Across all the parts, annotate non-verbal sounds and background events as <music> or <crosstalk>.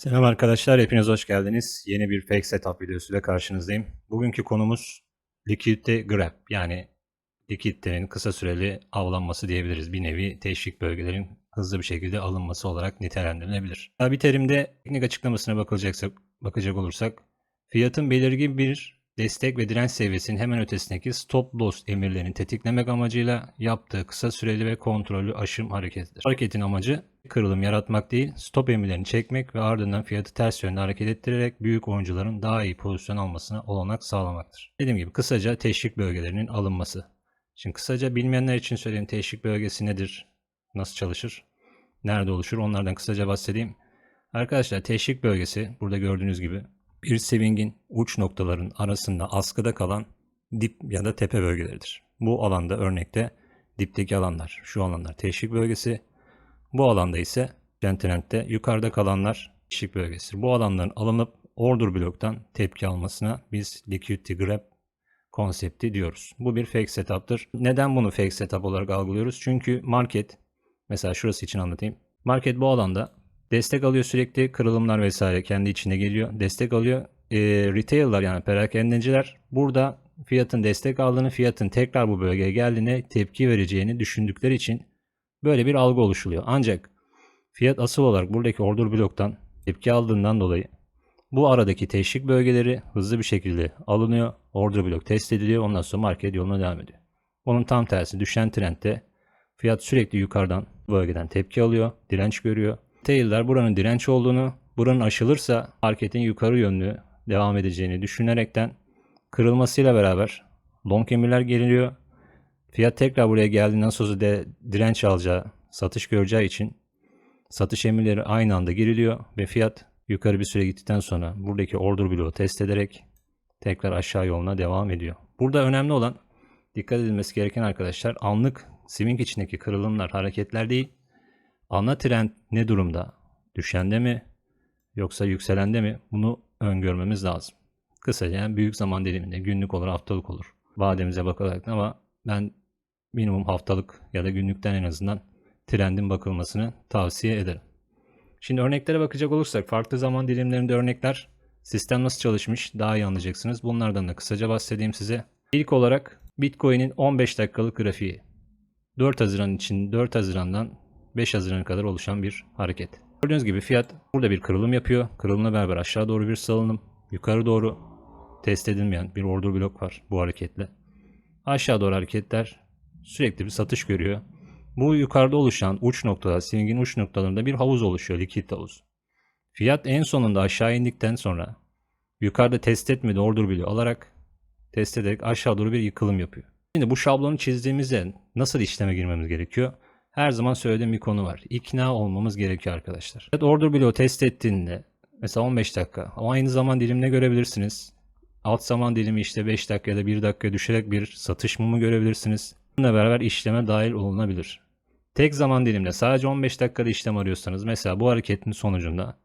Selam arkadaşlar, hepiniz hoş geldiniz. Yeni bir fake setup videosuyla karşınızdayım. Bugünkü konumuz liquidity grab yani likiditenin kısa süreli avlanması diyebiliriz. Bir nevi teşvik bölgelerin hızlı bir şekilde alınması olarak nitelendirilebilir. Bir terimde teknik açıklamasına bakılacaksa, bakacak olursak fiyatın belirgin bir destek ve direnç seviyesinin hemen ötesindeki stop loss emirlerini tetiklemek amacıyla yaptığı kısa süreli ve kontrollü aşım hareketidir. Hareketin amacı kırılım yaratmak değil, stop emirlerini çekmek ve ardından fiyatı ters yönde hareket ettirerek büyük oyuncuların daha iyi pozisyon almasına olanak sağlamaktır. Dediğim gibi kısaca teşvik bölgelerinin alınması. Şimdi kısaca bilmeyenler için söyleyeyim teşvik bölgesi nedir, nasıl çalışır, nerede oluşur onlardan kısaca bahsedeyim. Arkadaşlar teşvik bölgesi burada gördüğünüz gibi bir swing'in uç noktaların arasında askıda kalan dip ya da tepe bölgeleridir. Bu alanda örnekte dipteki alanlar, şu alanlar teşvik bölgesi. Bu alanda ise trendte yukarıda kalanlar teşvik bölgesidir. Bu alanların alınıp order bloktan tepki almasına biz liquidity grab konsepti diyoruz. Bu bir fake setup'tır. Neden bunu fake setup olarak algılıyoruz? Çünkü market mesela şurası için anlatayım. Market bu alanda destek alıyor sürekli kırılımlar vesaire kendi içinde geliyor. Destek alıyor. E, retailer'lar yani perakendeciler burada fiyatın destek aldığını, fiyatın tekrar bu bölgeye geldiğine tepki vereceğini düşündükleri için böyle bir algı oluşuluyor. Ancak fiyat asıl olarak buradaki order bloktan tepki aldığından dolayı bu aradaki teşvik bölgeleri hızlı bir şekilde alınıyor. Order blok test ediliyor. Ondan sonra market yoluna devam ediyor. Onun tam tersi düşen trendte fiyat sürekli yukarıdan bölgeden tepki alıyor. Direnç görüyor. Tail'ler buranın direnç olduğunu, buranın aşılırsa marketin yukarı yönlü devam edeceğini düşünerekten kırılmasıyla beraber long emirler geliyor. Fiyat tekrar buraya geldiğinden sonra de direnç alacağı, satış göreceği için satış emirleri aynı anda giriliyor ve fiyat yukarı bir süre gittikten sonra buradaki order bloğu test ederek tekrar aşağı yoluna devam ediyor. Burada önemli olan dikkat edilmesi gereken arkadaşlar anlık swing içindeki kırılımlar, hareketler değil. Ana trend ne durumda? Düşende mi yoksa yükselende mi? Bunu öngörmemiz lazım. Kısaca büyük zaman diliminde günlük olur, haftalık olur. Vademize bakarak ama ben minimum haftalık ya da günlükten en azından trendin bakılmasını tavsiye ederim. Şimdi örneklere bakacak olursak farklı zaman dilimlerinde örnekler sistem nasıl çalışmış daha iyi anlayacaksınız. Bunlardan da kısaca bahsedeyim size. İlk olarak Bitcoin'in 15 dakikalık grafiği. 4 Haziran için 4 Haziran'dan 5 Haziran'a kadar oluşan bir hareket. Gördüğünüz gibi fiyat burada bir kırılım yapıyor. Kırılımla beraber aşağı doğru bir salınım. Yukarı doğru test edilmeyen bir order blok var bu hareketle. Aşağı doğru hareketler sürekli bir satış görüyor. Bu yukarıda oluşan uç noktalar, swingin uç noktalarında bir havuz oluşuyor, likit havuz. Fiyat en sonunda aşağı indikten sonra yukarıda test etmedi order bloğu alarak test ederek aşağı doğru bir yıkılım yapıyor. Şimdi bu şablonu çizdiğimizde nasıl işleme girmemiz gerekiyor? Her zaman söylediğim bir konu var. İkna olmamız gerekiyor arkadaşlar. Evet, order bloğu test ettiğinde mesela 15 dakika ama aynı zaman dilimine görebilirsiniz. Alt zaman dilimi işte 5 dakika ya da 1 dakika düşerek bir satış mumu görebilirsiniz. Bununla beraber işleme dahil olunabilir. Tek zaman dilimde sadece 15 dakikada işlem arıyorsanız mesela bu hareketin sonucunda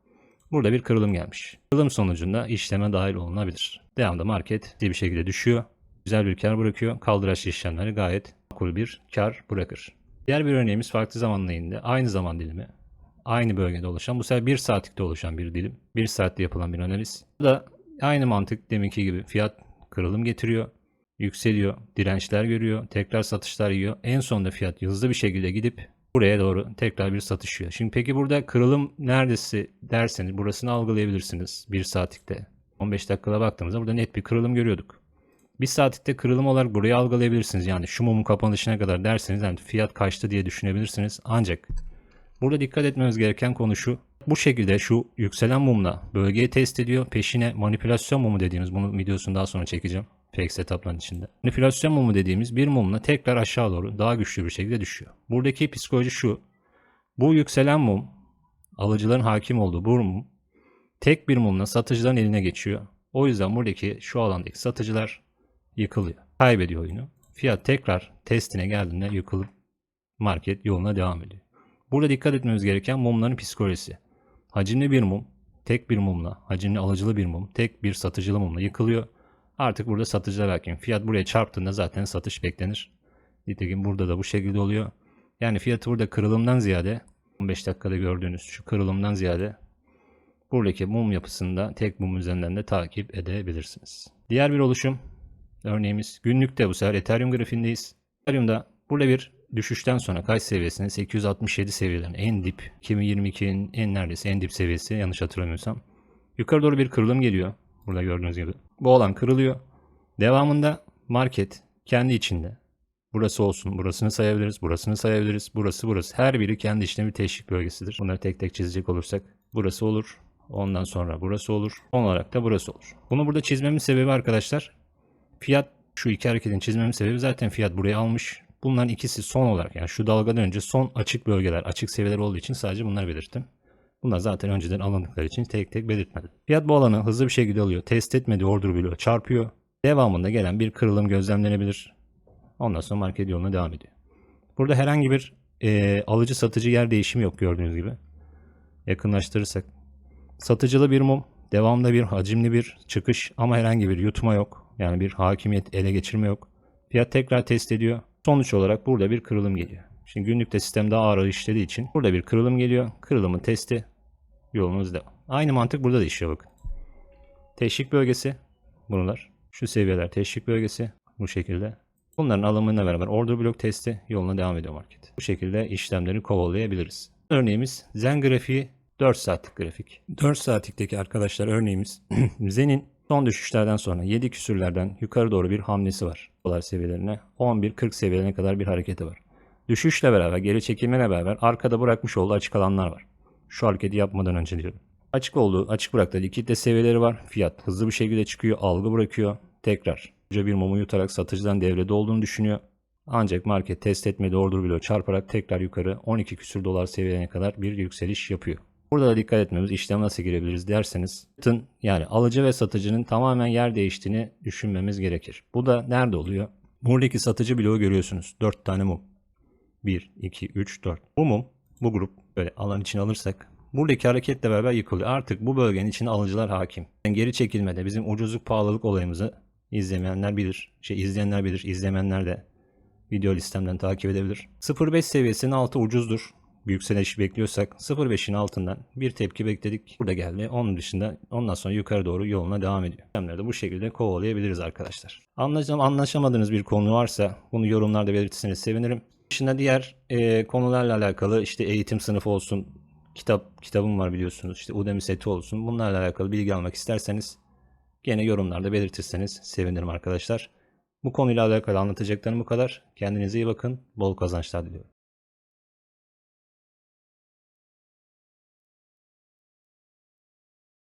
burada bir kırılım gelmiş. Kırılım sonucunda işleme dahil olunabilir. Devamda market bir şekilde düşüyor. Güzel bir kar bırakıyor. Kaldıraçlı işlemleri gayet makul bir kar bırakır. Diğer bir örneğimiz farklı zaman diliminde aynı zaman dilimi aynı bölgede oluşan bu sefer 1 saatlikte oluşan bir dilim. 1 saatte yapılan bir analiz. Bu da aynı mantık deminki gibi fiyat kırılım getiriyor yükseliyor, dirençler görüyor, tekrar satışlar yiyor. En sonunda fiyat hızlı bir şekilde gidip buraya doğru tekrar bir satış yiyor. Şimdi peki burada kırılım neredesi derseniz burasını algılayabilirsiniz 1 saatlikte. 15 dakikada baktığımızda burada net bir kırılım görüyorduk. 1 saatlikte kırılım olarak burayı algılayabilirsiniz. Yani şu mumun kapanışına kadar derseniz yani fiyat kaçtı diye düşünebilirsiniz. Ancak burada dikkat etmemiz gereken konu şu. Bu şekilde şu yükselen mumla bölgeyi test ediyor. Peşine manipülasyon mumu dediğimiz bunun videosunu daha sonra çekeceğim fake setup'ların içinde. Manipülasyon mumu dediğimiz bir mumla tekrar aşağı doğru daha güçlü bir şekilde düşüyor. Buradaki psikoloji şu. Bu yükselen mum alıcıların hakim olduğu bu mum tek bir mumla satıcıların eline geçiyor. O yüzden buradaki şu alandaki satıcılar yıkılıyor. Kaybediyor oyunu. Fiyat tekrar testine geldiğinde yıkılıp market yoluna devam ediyor. Burada dikkat etmemiz gereken mumların psikolojisi. Hacimli bir mum, tek bir mumla, hacimli alıcılı bir mum, tek bir satıcılı mumla yıkılıyor. Artık burada satıcılar hakim. Fiyat buraya çarptığında zaten satış beklenir. Nitekim burada da bu şekilde oluyor. Yani fiyatı burada kırılımdan ziyade 15 dakikada gördüğünüz şu kırılımdan ziyade buradaki mum yapısını da tek mum üzerinden de takip edebilirsiniz. Diğer bir oluşum örneğimiz günlükte bu sefer Ethereum grafiğindeyiz. Ethereum'da burada bir düşüşten sonra kaç seviyesine 867 seviyelerine en dip 2022'nin en neredeyse en dip seviyesi yanlış hatırlamıyorsam. Yukarı doğru bir kırılım geliyor. Burada gördüğünüz gibi. Bu olan kırılıyor. Devamında market kendi içinde Burası olsun. Burasını sayabiliriz. Burasını sayabiliriz. Burası burası. Her biri kendi içinde bir teşvik bölgesidir. Bunları tek tek çizecek olursak burası olur. Ondan sonra burası olur. Son olarak da burası olur. Bunu burada çizmemin sebebi arkadaşlar fiyat şu iki hareketin çizmemin sebebi zaten fiyat buraya almış. Bunların ikisi son olarak yani şu dalgadan önce son açık bölgeler, açık seviyeler olduğu için sadece bunları belirttim. Bunlar zaten önceden alındıkları için tek tek belirtmedim. Fiyat bu alanı hızlı bir şekilde alıyor. Test etmediği order bloğu çarpıyor. Devamında gelen bir kırılım gözlemlenebilir. Ondan sonra market yoluna devam ediyor. Burada herhangi bir e, alıcı satıcı yer değişimi yok gördüğünüz gibi. Yakınlaştırırsak. Satıcılı bir mum, devamda bir hacimli bir çıkış ama herhangi bir yutma yok. Yani bir hakimiyet ele geçirme yok. Fiyat tekrar test ediyor. Sonuç olarak burada bir kırılım geliyor. Şimdi günlükte sistem daha ağır işlediği için burada bir kırılım geliyor. Kırılımın testi yolunuz devam. Aynı mantık burada da işliyor bakın. Teşvik bölgesi bunlar. Şu seviyeler teşvik bölgesi bu şekilde. Bunların alımıyla beraber order blok testi yoluna devam ediyor market. Bu şekilde işlemleri kovalayabiliriz. Örneğimiz Zen grafiği 4 saatlik grafik. 4 saatlikteki arkadaşlar örneğimiz <clears throat> Zen'in son düşüşlerden sonra 7 küsürlerden yukarı doğru bir hamlesi var. Dolar seviyelerine 11-40 seviyelerine kadar bir hareketi var. Düşüşle beraber geri çekilmeyle beraber arkada bırakmış olduğu açık alanlar var. Şu hareketi yapmadan önce diyorum. Açık olduğu, açık bıraktığı likitte seviyeleri var. Fiyat hızlı bir şekilde çıkıyor, algı bırakıyor. Tekrar bir mumu yutarak satıcıdan devrede olduğunu düşünüyor. Ancak market test etmedi order bloğu çarparak tekrar yukarı 12 küsür dolar seviyelerine kadar bir yükseliş yapıyor. Burada da dikkat etmemiz işlem nasıl girebiliriz derseniz tın yani alıcı ve satıcının tamamen yer değiştiğini düşünmemiz gerekir. Bu da nerede oluyor? Buradaki satıcı bloğu görüyorsunuz. 4 tane mum. 1, 2, 3, 4. Bu mum, bu grup böyle alan için alırsak buradaki hareketle beraber yıkılıyor. Artık bu bölgenin içine alıcılar hakim. Yani geri çekilmede bizim ucuzluk pahalılık olayımızı İzlemeyenler bilir. Şey izleyenler bilir. İzlemeyenler de video listemden takip edebilir. 0.5 seviyesinin altı ucuzdur. Yükseliş bekliyorsak 0.5'in altından bir tepki bekledik. Burada geldi. Onun dışında ondan sonra yukarı doğru yoluna devam ediyor. İşlemleri de bu şekilde kovalayabiliriz arkadaşlar. Anlaşam anlaşamadığınız bir konu varsa bunu yorumlarda belirtirseniz sevinirim. Dışında diğer e, konularla alakalı işte eğitim sınıfı olsun, kitap kitabım var biliyorsunuz. İşte Udemy seti olsun. Bunlarla alakalı bilgi almak isterseniz Gene yorumlarda belirtirseniz sevinirim arkadaşlar. Bu konuyla alakalı anlatacaklarım bu kadar. Kendinize iyi bakın. Bol kazançlar diliyorum.